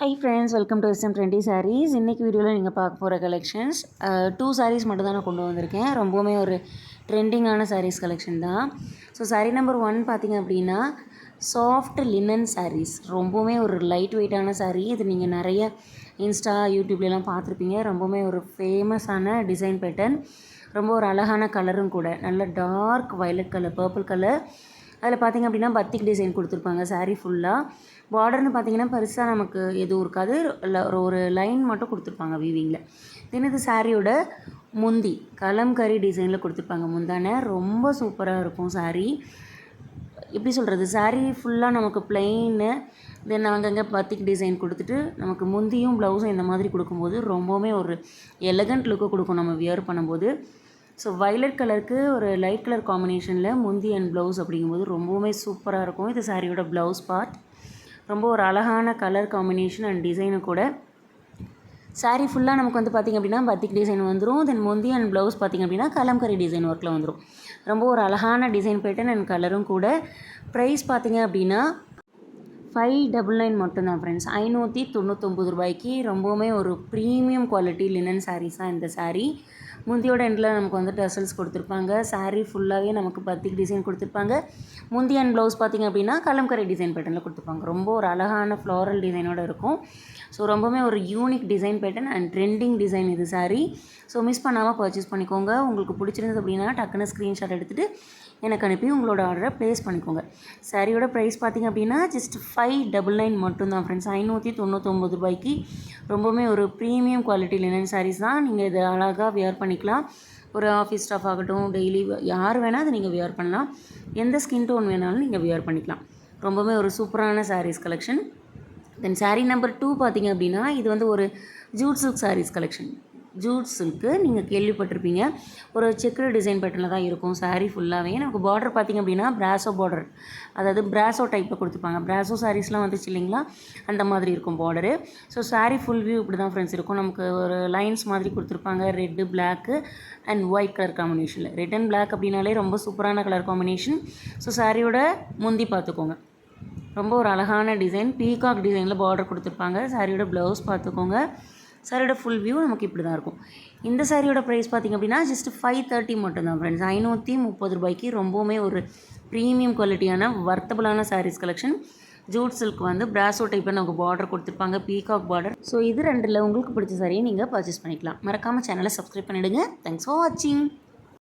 Hi friends welcome to SM twenty saris இன்றைக்கி வீடியோவில் நீங்கள் பார்க்க போகிற கலெக்ஷன்ஸ் டூ சாரீஸ் மட்டும் தான் நான் கொண்டு வந்திருக்கேன். ரொம்பவுமே ஒரு ட்ரெண்டிங்கான சாரீஸ் கலெக்ஷன் தான். ஸோ சாரீ நம்பர் ஒன் பார்த்தீங்க அப்படின்னா சாஃப்ட் லினன் சாரீஸ் ரொம்பவுமே ஒரு லைட் வெயிட்டான சாரீ இது நீங்கள் நிறைய இன்ஸ்டா யூடியூப்லலாம் பார்த்துருப்பீங்க. ரொம்பவுமே ஒரு ஃபேமஸான டிசைன் பேட்டர்ன் ரொம்ப ஒரு அழகான கலரும் கூட. நல்ல dark violet colour purple colour அதில் பார்த்தீங்க அப்படின்னா பத்திக் டிசைன் கொடுத்துருப்பாங்க சாரீ ஃபுல்லாக பார்டர்னு பார்த்தீங்கன்னா பெருசாக நமக்கு எதுவும் இருக்காது. ல- ஒரு ஒரு லைன் மட்டும் கொடுத்துருப்பாங்க வீவிங்கில் தென் இது சாரியோட முந்தி கலம்கரி டிசைனில் கொடுத்துருப்பாங்க. முந்தான ரொம்ப சூப்பராக இருக்கும் சாரீ எப்படி சொல்கிறது சாரீ ஃபுல்லாக நமக்கு பிளெயின்னு தென் அங்கங்கே பத்திக் டிசைன் கொடுத்துட்டு நமக்கு முந்தியும் ப்ளவுஸும் இந்த மாதிரி கொடுக்கும்போது ரொம்பவுமே ஒரு எலகண்ட் லுக்கு கொடுக்கும். நம்ம வியர் பண்ணும்போது. ஸோ வைலட் கலருக்கு ஒரு லைட் கலர் காம்பினேஷனில் முந்தி அண்ட் ப்ளவுஸ் அப்படிங்கும்போது ரொம்பவுமே சூப்பராக இருக்கும். இது சாரியோட ப்ளவுஸ் பார்ட் ரொம்ப ஒரு அழகான கலர் காம்பினேஷன் அண்ட் டிசைனு கூட. சாரீ ஃபுல்லாக நமக்கு வந்து பார்த்திங்க அப்படின்னா பத்திக் டிசைன் வந்துடும் தென் முந்தி அண்ட் ப்ளவுஸ் பார்த்திங்க அப்படின்னா கலம்கரி டிசைன் ஒர்க்கில் வந்துடும் ரொம்ப ஒரு அழகான டிசைன் பேட்டர்ன் அண்ட் கலரும் கூட. ப்ரைஸ் பார்த்திங்க அப்படின்னா ஃபைவ் டபுள் நைன் மட்டும்தான் ஃப்ரெண்ட்ஸ் ஐநூற்றி தொண்ணூத்தொம்பது ரூபாய்க்கு ரொம்பவுமே ஒரு ப்ரீமியம் குவாலிட்டி லினன் சாரீஸாக தான் இந்த சாரீ முந்தியோட எண்டில் நமக்கு வந்து டசல்ஸ் கொடுத்துருப்பாங்க. சாரீ ஃபுல்லாகவே நமக்கு பத்திக்கு டிசைன் கொடுத்துருப்பாங்க. முந்தி அண்ட் ப்ளவுஸ் பார்த்திங்க அப்படின்னா கலம்கரை டிசைன் பேட்டர்னில் கொடுத்துருப்பாங்க. ரொம்ப ஒரு அழகான ஃப்ளாரல் டிசைனோட இருக்கும். ஸோ ரொம்பவுமே ஒரு unique design pattern and trending design இது சாரீ ஸோ மிஸ் பண்ணாமல் பர்ச்சேஸ் பண்ணிக்கோங்க. உங்களுக்கு பிடிச்சிருந்தது அப்படின்னா டக்குன்னு ஸ்க்ரீன்ஷாட் எடுத்துகிட்டு எனக்கு அனுப்பி உங்களோட ஆர்டரை ப்ளேஸ் பண்ணிக்கோங்க. சாரியோட ப்ரைஸ் பார்த்தீங்க அப்படின்னா ஜஸ்ட் ஃபைவ் டபுள் நைன் மட்டும்தான் ஃப்ரெண்ட்ஸ் ஐநூற்றி தொண்ணூற்றொம்பது ரூபாய்க்கு ரொம்பவுமே ஒரு ப்ரீமியம் குவாலிட்டி லினன் சாரீஸ் தான். நீங்கள் இதை அழகாக வியர் பண்ணி பண்ணிக்கலாம். ஒரு ஆஃபீஸ் ஸ்டாஃப் ஆகட்டும் டெய்லி யார் வேணால் அதை நீங்கள் வியர் பண்ணலாம். எந்த ஸ்கின் டோன் வேணாலும் நீங்கள் வியர் பண்ணிக்கலாம். ரொம்பவே ஒரு சூப்பரான saris collection then sari number two பார்த்தீங்க அப்படின்னா இது வந்து ஒரு jute silk saris collection jute நீங்கள் கேள்விப்பட்டிருப்பீங்க. ஒரு செக்குடு டிசைன் பேட்டர்னில் தான் இருக்கும். சாரீ ஃபுல்லாகவே நமக்கு பார்டர் பார்த்தீங்க அப்படின்னா பிராசோ பார்டர் அதாவது பிராசோ டைப்பில் கொடுத்துருப்பாங்க பிராசோ சாரீஸ்லாம் வந்துச்சு இல்லைங்களா? அந்த மாதிரி இருக்கும் border so sari full view இப்படி தான் ஃப்ரெண்ட்ஸ் இருக்கும். நமக்கு ஒரு லைன்ஸ் மாதிரி கொடுத்துருப்பாங்க. Red black and white colour காம்பினேஷனில் ரெட் அண்ட் பிளாக் அப்படின்னாலே ரொம்ப சூப்பரான கலர் காம்பினேஷன் ஸோ சாரியோட முந்தி பார்த்துக்கோங்க ரொம்ப ஒரு அழகான டிசைன் பீகாக் டிசைனில் பார்டர் கொடுத்துருப்பாங்க. சாரியோட ப்ளவுஸ் பார்த்துக்கோங்க சாரியோட ஃபுல் வியூ நமக்கு இப்படி தான் இருக்கும். இந்த சாரியோட ப்ரைஸ் பார்த்திங்க அப்படின்னா ஜஸ்ட் ஃபைவ் தேர்ட்டி மட்டும்தான் ஃப்ரெண்ட்ஸ் ஐநூற்றி முப்பது ரூபாய்க்கு ரொம்பவுமே ஒரு ப்ரீமியம் குவாலிட்டியான வர்த்தபுளான சாரீஸ் கலெக்ஷன் ஜூட் சில்க் வந்து பிராசோ டைப்பில் நமக்கு பார்டர் கொடுத்துருப்பாங்க பீகாக் பார்டர் ஸோ இது ரெண்டில் உங்களுக்கு பிடிச்ச சாரியை நீங்கள் பர்ச்சேஸ் பண்ணிக்கலாம். மறக்காமல் சேனலை சப்ஸ்கிரைப் பண்ணிவிடுங்க தேங்க்ஸ் ஃபார் வாட்சிங்